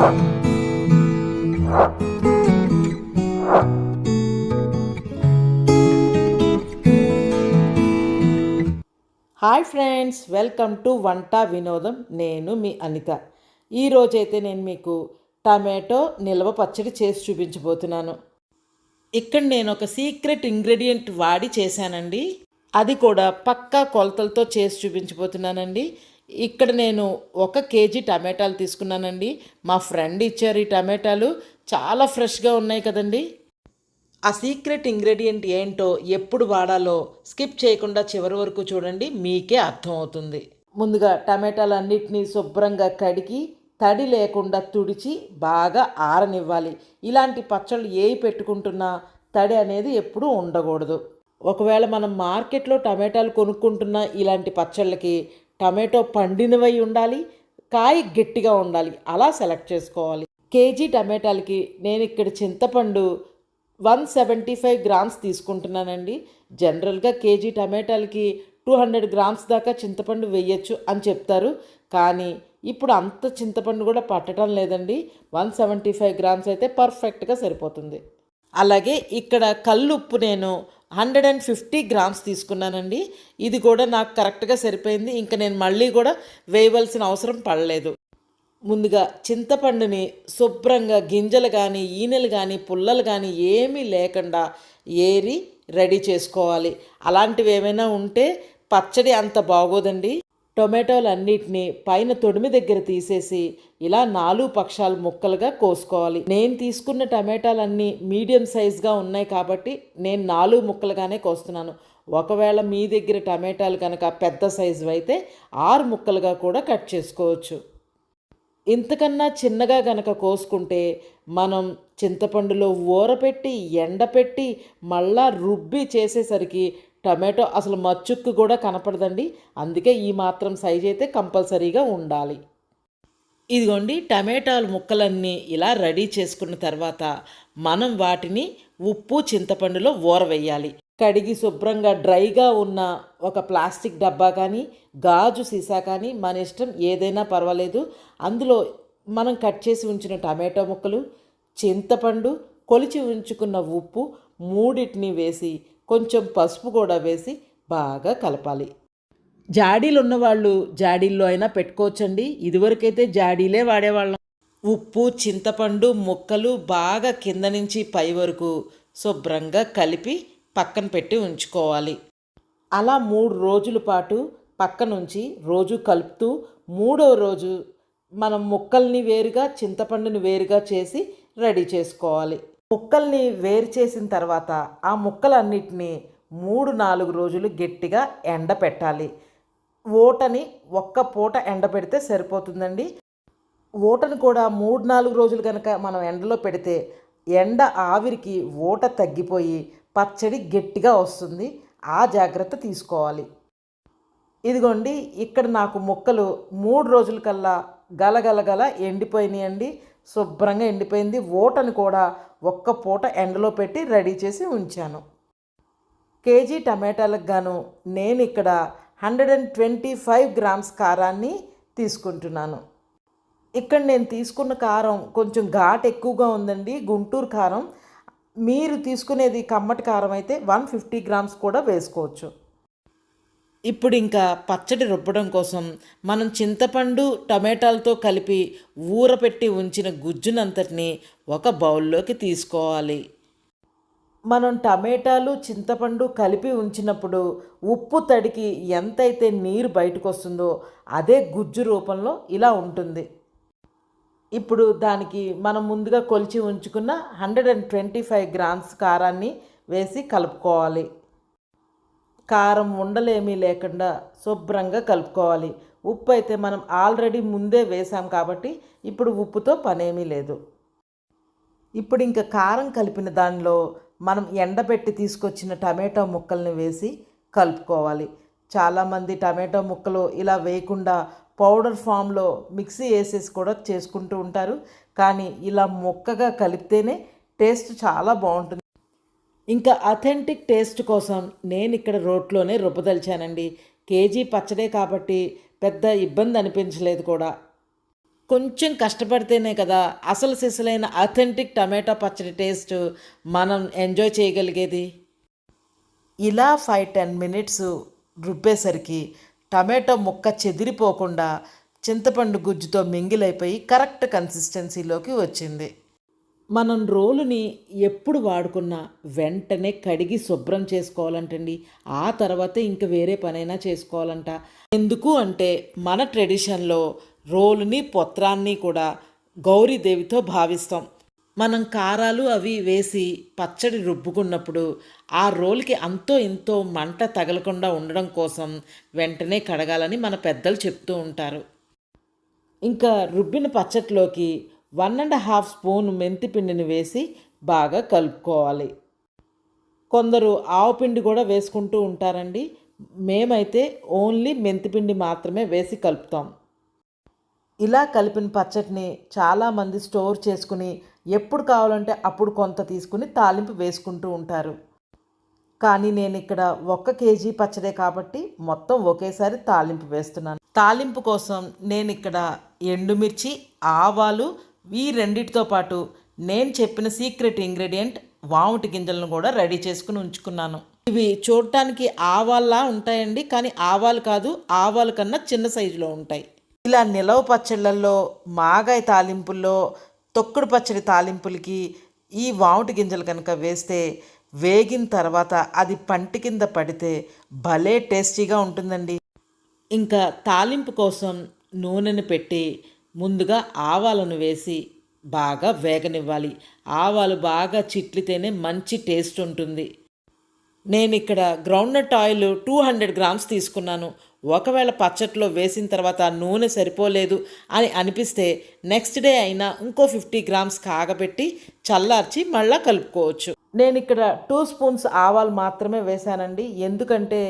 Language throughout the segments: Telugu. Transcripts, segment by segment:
హాయ్ ఫ్రెండ్స్ వెల్కమ్ టు వంట వినోదం. నేను మీ అనిత. ఈరోజైతే నేను మీకు టమాటో నిల్వ పచ్చడి చేసి చూపించబోతున్నాను. ఇక్కడ నేను ఒక సీక్రెట్ ఇంగ్రీడియంట్ వాడి చేశానండి. అది కూడా పక్కా కొలతలతో చేసి చూపించబోతున్నానండి. ఇక్కడ నేను ఒక కేజీ టమాటాలు తీసుకున్నానండి. మా ఫ్రెండ్ ఇచ్చారు ఈ టమాటాలు. చాలా ఫ్రెష్గా ఉన్నాయి కదండి. ఆ సీక్రెట్ ఇంగ్రీడియంట్ ఏంటో ఎప్పుడు వాడాలో స్కిప్ చేయకుండా చివరి వరకు చూడండి మీకే అర్థమవుతుంది. ముందుగా టమాటాలు అన్నిటినీ శుభ్రంగా కడిగి తడి లేకుండా తుడిచి బాగా ఆరనివ్వాలి. ఇలాంటి పచ్చళ్ళు ఏవి పెట్టుకుంటున్నా తడి అనేది ఎప్పుడూ ఉండకూడదు. ఒకవేళ మనం మార్కెట్లో టమాటాలు కొనుక్కుంటున్న ఇలాంటి పచ్చళ్ళకి టమాటో పండినవై ఉండాలి కాయ గట్టిగా ఉండాలి. అలా సెలెక్ట్ చేసుకోవాలి. కేజీ టమాటాలకి నేను ఇక్కడ చింతపండు వన్ సెవెంటీ ఫైవ్ గ్రామ్స్ తీసుకుంటున్నానండి. జనరల్గా కేజీ టమాటాలకి టూ హండ్రెడ్ గ్రామ్స్ దాకా చింతపండు వేయచ్చు అని చెప్తారు. కానీ ఇప్పుడు అంత చింతపండు కూడా పట్టడం లేదండి. వన్ సెవెంటీ ఫైవ్ గ్రామ్స్ అయితే పర్ఫెక్ట్గా సరిపోతుంది. అలాగే ఇక్కడ కల్లుప్పు నేను హండ్రెడ్ అండ్ ఫిఫ్టీ గ్రామ్స్ తీసుకున్నానండి. ఇది కూడా నాకు కరెక్ట్గా సరిపోయింది. ఇంకా నేను మళ్ళీ కూడా వేయవలసిన అవసరం పడలేదు. ముందుగా చింతపండుని శుభ్రంగా గింజలు కానీ ఈనెలు కానీ పుల్లలు కానీ ఏమీ లేకుండా ఏరి రెడీ చేసుకోవాలి. అలాంటివి ఏమైనా ఉంటే పచ్చడి అంత బాగోదండి. టొమాటోలు అన్నిటిని పైన తొడిమి దగ్గర తీసేసి ఇలా నాలుగు పక్షాలు ముక్కలుగా కోసుకోవాలి. నేను తీసుకున్న టమాటాలన్నీ మీడియం సైజ్గా ఉన్నాయి కాబట్టి నేను నాలుగు ముక్కలుగానే కోస్తున్నాను. ఒకవేళ మీ దగ్గర టమాటాలు కనుక పెద్ద సైజు అయితే ఆరు ముక్కలుగా కూడా కట్ చేసుకోవచ్చు. ఇంతకన్నా చిన్నగా గనక కోసుకుంటే మనం చింతపండులో ఊరపెట్టి ఎండపెట్టి మళ్ళా రుబ్బి చేసేసరికి టమాటో అసలు మచ్చుక్కు కూడా కనపడదండి. అందుకే ఈ మాత్రం సైజ్ అయితే కంపల్సరీగా ఉండాలి. ఇదిగోండి టమాటాలు ముక్కలన్నీ ఇలా రెడీ చేసుకున్న తర్వాత మనం వాటిని ఉప్పు చింతపండులో ఊరవేయాలి కడిగి శుభ్రంగా డ్రైగా ఉన్న ఒక ప్లాస్టిక్ డబ్బా కానీ గాజు సీసా కానీ మన ఇష్టం ఏదైనా పర్వాలేదు. అందులో మనం కట్ చేసి ఉంచిన టమాటో ముక్కలు చింతపండు కొలిచి ఉంచుకున్న ఉప్పు మూడింటిని వేసి కొంచెం పసుపు కూడా వేసి బాగా కలపాలి. జాడీలు ఉన్నవాళ్ళు జాడీల్లో అయినా పెట్టుకోవచ్చండి. ఇదివరకైతే జాడీలే వాడేవాళ్ళం. ఉప్పు చింతపండు ముక్కలు బాగా కింద నుంచి పై వరకు శుభ్రంగా కలిపి పక్కన పెట్టి ఉంచుకోవాలి. అలా మూడు రోజుల పాటు పక్కనుంచి రోజు కలుపుతూ మూడో రోజు మనం ముక్కల్ని వేరుగా చింతపండుని వేరుగా చేసి రెడీ చేసుకోవాలి. ముక్కల్ని వేరు చేసిన తర్వాత ఆ ముక్కలన్నిటినీ మూడు నాలుగు రోజులు గట్టిగా ఎండ పెట్టాలి. ఓటని ఒక్క పూట ఎండ పెడితే సరిపోతుందండి. ఓటను కూడా మూడు నాలుగు రోజులు కనుక మనం ఎండలో పెడితే ఎండ ఆవిరికి ఓట తగ్గిపోయి పచ్చడి గట్టిగా వస్తుంది. ఆ జాగ్రత్త తీసుకోవాలి. ఇదిగోండి ఇక్కడ నాకు ముక్కలు మూడు రోజుల కల్లా గలగలగల ఎండిపోయినాయండి. శుభ్రంగా ఎండిపోయింది. ఓటను కూడా ఒక్క పూట ఎండలో పెట్టి రెడీ చేసి ఉంచాను. కేజీ టమాటాలకు గాను నేను ఇక్కడ hundred and twenty five grams కారాన్ని తీసుకుంటున్నాను. ఇక్కడ నేను తీసుకున్న కారం కొంచెం ఘాట్ ఎక్కువగా ఉందండి. గుంటూరు కారం. మీరు తీసుకునేది కమ్మటి కారం అయితే వన్ ఫిఫ్టీ గ్రామ్స్ కూడా వేసుకోవచ్చు. ఇప్పుడు ఇంకా పచ్చడి రుబ్బడం కోసం మనం చింతపండు టమాటాలతో కలిపి ఊరపెట్టి ఉంచిన గుజ్జునంతటిని ఒక బౌల్లోకి తీసుకోవాలి. మనం టమాటాలు చింతపండు కలిపి ఉంచినప్పుడు ఉప్పు తడికి ఎంతైతే నీరు బయటకు వస్తుందో అదే గుజ్జు రూపంలో ఇలా ఉంటుంది. ఇప్పుడు దానికి మనం ముందుగా కొలిచి ఉంచుకున్న hundred and twenty five grams కారాన్ని వేసి కలుపుకోవాలి. కారం ఉండలేమీ లేకుండా శుభ్రంగా కలుపుకోవాలి. ఉప్పు అయితే మనం ఆల్రెడీ ముందే వేసాం కాబట్టి ఇప్పుడు ఉప్పుతో పనేమీ లేదు. ఇప్పుడు ఇంకా కారం కలిపిన దానిలో మనం ఎండబెట్టి తీసుకొచ్చిన టమాటో ముక్కల్ని వేసి కలుపుకోవాలి. చాలామంది టమాటో ముక్కలు ఇలా వేయకుండా పౌడర్ ఫామ్లో మిక్సీ వేసేసి కూడా చేసుకుంటూ ఉంటారు. కానీ ఇలా ముక్కగా కలిపితేనే టేస్ట్ చాలా బాగుంటుంది. ఇంకా అథెంటిక్ టేస్ట్ కోసం నేను ఇక్కడ రోట్లోనే రుబ్బదలిచానండి. కేజీ పచ్చడే కాబట్టి పెద్ద ఇబ్బంది అనిపించలేదు కూడా. కొంచెం కష్టపడితేనే కదా అసలు సిసలైన అథెంటిక్ టమాటా పచ్చడి టేస్ట్ మనం ఎంజాయ్ చేయగలిగేది. ఇలా ఫైవ్ టెన్ మినిట్స్ రుబ్బేసరికి టమాటో ముక్క చెదిరిపోకుండా చింతపండు గుజ్జుతో మింగిలైపోయి కరెక్ట్ కన్సిస్టెన్సీలోకి వచ్చింది. మనం రోలుని ఎప్పుడు వాడుకున్నా వెంటనే కడిగి శుభ్రం చేసుకోవాలంటండి. ఆ తర్వాత ఇంక వేరే పనైనా చేసుకోవాలంట. ఎందుకు అంటే మన ట్రెడిషన్లో రోలుని పొత్రాన్ని కూడా గౌరీదేవితో భావిస్తాం. మనం కారాలు అవి వేసి పచ్చడి రుబ్బుకున్నప్పుడు ఆ రోల్కి అంతో ఇంతో మంట తగలకుండా ఉండడం కోసం వెంటనే కడగాలని మన పెద్దలు చెప్తూ ఉంటారు. ఇంకా రుబ్బిన పచ్చట్లోకి వన్ అండ్ హాఫ్ స్పూన్ మెంతి పిండిని వేసి బాగా కలుపుకోవాలి. కొందరు ఆవు పిండి కూడా వేసుకుంటూ ఉంటారండి. మేమైతే ఓన్లీ మెంతిపిండి మాత్రమే వేసి కలుపుతాం. ఇలా కలిపిన పచ్చడిని చాలామంది స్టోర్ చేసుకుని ఎప్పుడు కావాలంటే అప్పుడు కొంత తీసుకుని తాలింపు వేసుకుంటూ ఉంటారు. కానీ నేను ఇక్కడ ఒక్క కేజీ పచ్చడే కాబట్టి మొత్తం ఒకేసారి తాలింపు వేస్తున్నాను. తాలింపు కోసం నేను ఇక్కడ ఎండుమిర్చి ఆవాలు ఈ రెండిటితో పాటు నేను చెప్పిన సీక్రెట్ ఇంగ్రీడియంట్ వాముటి గింజలను కూడా రెడీ చేసుకుని ఉంచుకున్నాను. ఇవి చూడటానికి ఆవాల్లా ఉంటాయండి కానీ ఆవాలు కాదు ఆవాలు కన్నా చిన్న సైజులో ఉంటాయి. ఇలా నిలవ పచ్చళ్ళల్లో మాగాయ తాలింపుల్లో తొక్కుడు పచ్చడి తాలింపులకి ఈ వాముటి గింజలు కనుక వేస్తే వేగిన తర్వాత అది పంటి కింద పడితే భలే టేస్టీగా ఉంటుందండి. ఇంకా తాలింపు కోసం నూనెను పెట్టి ముందుగా ఆవాలను వేసి బాగా వేగనివ్వాలి. ఆవాలు బాగా చిట్లితేనే మంచి టేస్ట్ ఉంటుంది. నేను ఇక్కడ groundnut oil two hundred grams తీసుకున్నాను. ఒకవేళ పచ్చట్లో వేసిన తర్వాత నూనె సరిపోలేదు అని అనిపిస్తే నెక్స్ట్ డే అయినా ఇంకో ఫిఫ్టీ గ్రామ్స్ కాగబెట్టి చల్లార్చి మళ్ళా కలుపుకోవచ్చు. నేను ఇక్కడ టూ స్పూన్స్ ఆవాలు మాత్రమే వేశానండి. ఎందుకంటే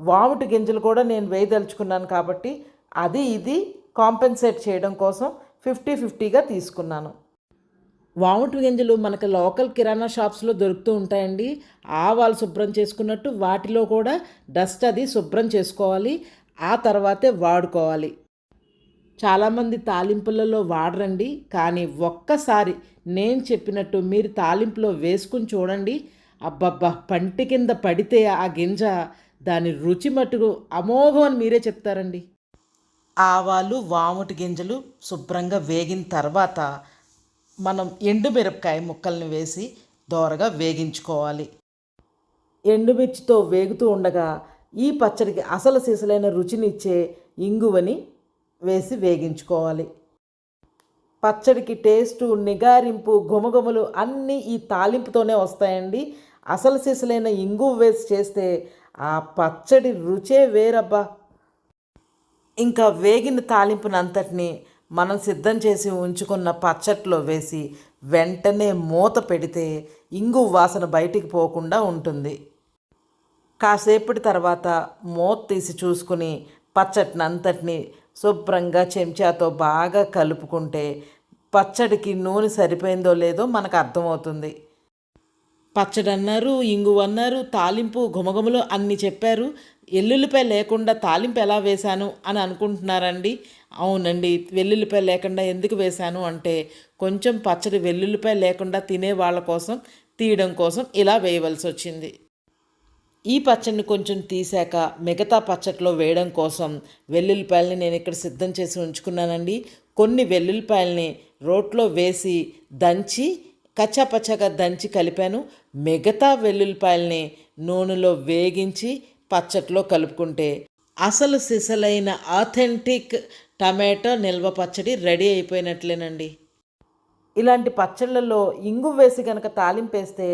వాముటి గింజలు కూడా నేను వేయదలుచుకున్నాను కాబట్టి అది ఇది కాంపెన్సేట్ చేయడం కోసం ఫిఫ్టీ ఫిఫ్టీగా తీసుకున్నాను. వాముటి గింజలు మనకు లోకల్ కిరాణా షాప్స్లో దొరుకుతూ ఉంటాయండి. ఆవాలు శుభ్రం చేసుకున్నట్టు వాటిలో కూడా డస్ట్ అది శుభ్రం చేసుకోవాలి. ఆ తర్వాతే వాడుకోవాలి. చాలామంది తాలింపులలో వాడరండి. కానీ ఒక్కసారి నేను చెప్పినట్టు మీరు తాలింపులో వేసుకుని చూడండి. అబ్బబ్బా పంటి కింద పడితే ఆ గింజ దాని రుచి మటుకు అమోఘం అని మీరే చెప్తారండి. ఆవాలు వాముటి గింజలు శుభ్రంగా వేగిన తర్వాత మనం ఎండుమిరపకాయ ముక్కల్ని వేసి దోరగా వేగించుకోవాలి. ఎండుమిర్చితో వేగుతూ ఉండగా ఈ పచ్చడికి అసలు సిసలైన రుచినిచ్చే ఇంగువని వేసి వేగించుకోవాలి. పచ్చడికి టేస్టు నిగారింపు గుమగుమలు అన్నీ ఈ తాలింపుతోనే వస్తాయండి. అసలు సిసలైన ఇంగువ వేసి చేస్తే ఆ పచ్చడి రుచే వేరబ్బా. ఇంకా వేగిన తాలింపునంతటిని మనం సిద్ధం చేసి ఉంచుకున్న పచ్చట్లో వేసి వెంటనే మూత పెడితే ఇంగు వాసన బయటికి పోకుండా ఉంటుంది. కాసేపటి తర్వాత మూత తీసి చూసుకుని పచ్చటినంతటిని శుభ్రంగా చెంచాతో బాగా కలుపుకుంటే పచ్చడికి నూనె సరిపోయిందో లేదో మనకు అర్థమవుతుంది. పచ్చడి అన్నారు ఇంగువ అన్నారు తాలింపు గుమగుమలు అన్ని చెప్పారు. ఎల్లుల్లిపాయ లేకుండా తాలింపు ఎలా వేశాను అని అనుకుంటున్నారండి. అవునండి వెల్లుల్లిపాయ లేకుండా ఎందుకు వేశాను అంటే కొంచెం పచ్చడి వెల్లుల్లిపాయ లేకుండా తినే వాళ్ళ కోసం తీయడం కోసం ఇలా వేయవలసి వచ్చింది. ఈ పచ్చడిని కొంచెం తీసాక మిగతా పచ్చట్లో వేయడం కోసం వెల్లుల్లిపాయలని నేను ఇక్కడ సిద్ధం చేసి ఉంచుకున్నానండి. కొన్ని వెల్లుల్లిపాయలని రోట్లో వేసి దంచి కచ్చపచ్చగా దంచి కలిపాను. మిగతా వెల్లుల్లిపాయల్ని నూనెలో వేగించి పచ్చట్లో కలుపుకుంటే అసలు సిసలైన ఆథెంటిక్ టమాటో నిల్వ పచ్చడి రెడీ అయిపోయినట్లేనండి. ఇలాంటి పచ్చళ్ళలో ఇంగు వేసి కనుక తాలింపేస్తే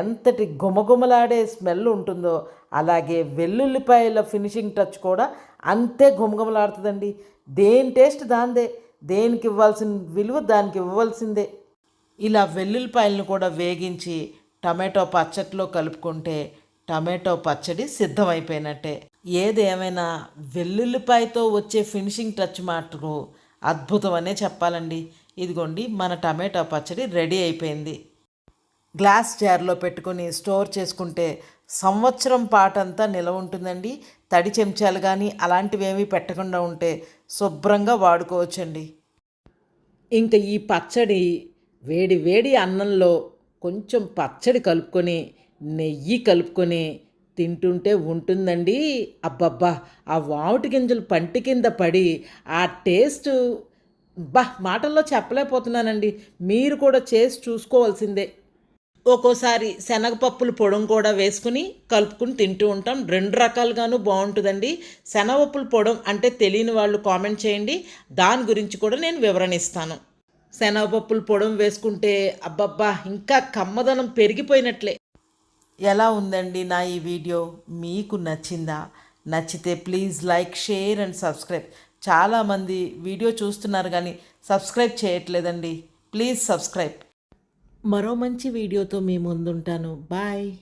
ఎంతటి గుమగుమలాడే స్మెల్ ఉంటుందో అలాగే వెల్లుల్లిపాయల ఫినిషింగ్ టచ్ కూడా అంతే గుమగుమలాడుతుందండి దేని టేస్ట్ దాందే దేనికి ఇవ్వాల్సిన విలువ దానికి ఇవ్వవలసిందే. ఇలా వెల్లుల్లిపాయలను కూడా వేగించి టమాటో పచ్చట్లో కలుపుకుంటే టమాటో పచ్చడి సిద్ధమైపోయినట్టే. ఏదేమైనా వెల్లుల్లిపాయతో వచ్చే ఫినిషింగ్ టచ్ మాటకు అద్భుతమనే చెప్పాలండి. ఇదిగోండి మన టమాటో పచ్చడి రెడీ అయిపోయింది. గ్లాస్ జార్లో పెట్టుకొని స్టోర్ చేసుకుంటే సంవత్సరం పాటంతా నిలవ ఉంటుందండి. తడి చెంచాలు కానీ అలాంటివి ఏమీ పెట్టకుండా ఉంటే శుభ్రంగా వాడుకోవచ్చండి. ఇంకా ఈ పచ్చడి వేడి వేడి అన్నంలో కొంచెం పచ్చడి కలుపుకొని నెయ్యి కలుపుకొని తింటుంటే ఉంటుందండి. అబ్బబ్బా! ఆ వామిటి గింజలు పంటి కింద పడి ఆ టేస్ట్ బా! మాటల్లో చెప్పలేకపోతున్నానండి. మీరు కూడా చేసి చూసుకోవాల్సిందే. ఒక్కోసారి శనగపప్పులు పొడం కూడా వేసుకుని కలుపుకుని తింటూ ఉంటాం. రెండు రకాలుగాను బాగుంటుందండి. శనగపప్పుల పొడం అంటే తెలియని వాళ్ళు కామెంట్ చేయండి. దాని గురించి కూడా నేను వివరణ ఇస్తాను. శనగపప్పుల పొడం వేసుకుంటే అబ్బబ్బా ఇంకా కమ్మదనం పెరిగిపోయినట్లే. ఎలా ఉందండి నా ఈ వీడియో? మీకు నచ్చిందా? నచ్చితే please like share and subscribe. చాలామంది వీడియో చూస్తున్నారు కానీ సబ్స్క్రైబ్ చేయట్లేదండి. Please subscribe. మరో మంచి వీడియోతో మీ ముందుంటాను. బాయ్.